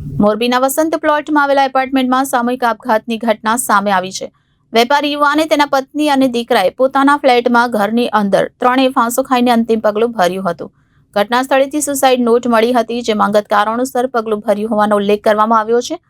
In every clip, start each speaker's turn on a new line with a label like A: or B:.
A: મોરબીના વસંત પ્લોટમાં આવેલા એપાર્ટમેન્ટમાં સામૂહિક આપઘાતની ઘટના સામે આવી છે. વેપારી યુવાને તેના પત્ની અને દીકરાએ પોતાના ફ્લેટમાં ઘરની અંદર ત્રણેય ફાંસો ખાઈને અંતિમ પગલું ભર્યું હતું. ઘટના સ્થળેથી સુસાઇડ નોટ મળી હતી, જેમાં અંગત કારણોસર પગલું ભર્યું હોવાનો ઉલ્લેખ કરવામાં આવ્યો છે.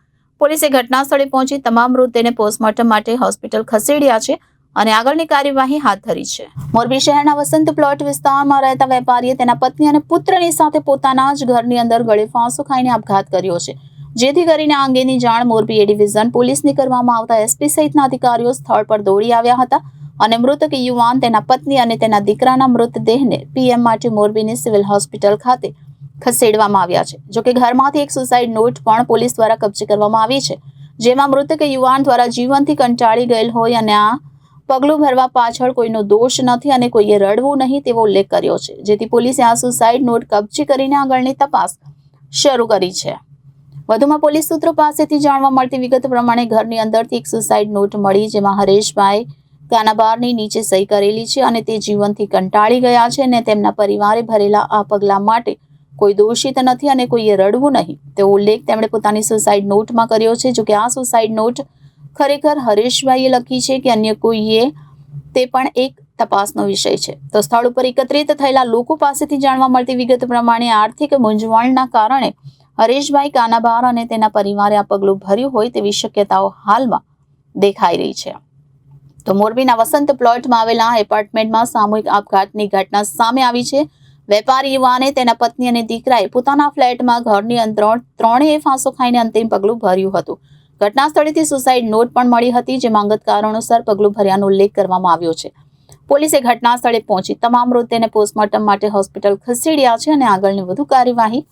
A: પોલીસે ઘટના સ્થળે પહોંચી તમામ મૃતદેહને પોસ્ટમોર્ટમ માટે હોસ્પિટલ ખસેડ્યા છે. અને આગળની કાર્યવાહી હાથ ધરી છે. મોરબી શહેરના વસંત પ્લોટ વિસ્તારમાં રહેતા વેપારીએ તેના પત્ની અને પુત્રની સાથે પોતાના જ ઘરની અંદર ગળે ફાંસો ખાઈને આપઘાત કર્યો છે. જેથી કરીને આ અંગેની જાણ મોરબી એ ડિવિઝન પોલીસને કરવામાં આવતા એસપી સહિતના અધિકારીઓ સ્થળ પર દોડી આવ્યા હતા અને મૃતક યુવાન તેના પત્ની અને તેના દીકરાના મૃતદેહને પીએમ માટે મોરબીની સિવિલ હોસ્પિટલ ખાતે ખસેડવામાં આવ્યા છે. જોકે ઘરમાંથી એક સુસાઇડ નોટ પણ પોલીસ દ્વારા કબજે કરવામાં આવી છે, જેમાં મૃતક યુવાન દ્વારા જીવનથી કંટાળી ગયેલ હોય અને આ પગલું ભરવા પાછળ કોઈનો દોષ નથી અને કોઈએ રડવું નહીં તેવો ઉલ્લેખ કર્યો છે. જેથી પોલીસે આ સુસાઇડ નોટ કબજે કરીને આગળની તપાસ શરૂ કરી છે. વધુમાં પોલીસ સૂત્રો પાસેથી જાણવા મળતી વિગત પ્રમાણે ઘરની અંદરથી એક સુસાઇડ નોટ મળી જેમાં હરેશભાઈ કાનાબારની નીચે સહી કરેલી છે અને તે જીવનથી કંટાળી ગયા છે અને તેમના પરિવારે ભરેલા આ પગલા માટે કોઈ દોષિત નથી અને કોઈએ રડવું નહીં. તેવો ઉલ્લેખ તેમણે પોતાની સુસાઇડ નોટમાં કર્યો છે. જોકે આ સુસાઇડ નોટ ખરેખર હરેશભાઈએ લખી છે કે અન્ય કોઈએ તે પણ એક તપાસનો વિષય છે. તો સ્થળ ઉપર એકત્રિત થયેલા લોકો પાસેથી જાણવા મળતી વિગત પ્રમાણે આર્થિક મૂંઝવણના કારણે હરેશભાઈ કાનાબાર અને તેના પરિવારે આ પગલું ભર્યું હોય તેવી શક્યતાઓ હાલમાં દેખાઈ રહી છે. તો મોરબીના વસંત પ્લોટમાં આવેલા એપાર્ટમેન્ટમાં સામૂહિક આપઘાતની ઘટના સામે આવી છે. વેપારી યુવાને તેના પત્ની અને દીકરાએ પોતાના ફ્લેટમાં ઘરની અંદર ત્રણેય ફાંસો ખાઈને અંતિમ પગલું ભર્યું હતું. ઘટના સ્થળેથી સુસાઇડ નોટ પણ મળી હતી, જેમાં અંગત કારણોસર પગલું ભર્યાનો ઉલ્લેખ કરવામાં આવ્યો છે. પોલીસે ઘટના સ્થળે પહોંચી તમામ મૃતદેહને પોસ્ટમોર્ટમ માટે હોસ્પિટલ ખસેડ્યા છે અને આગળની વધુ કાર્યવાહી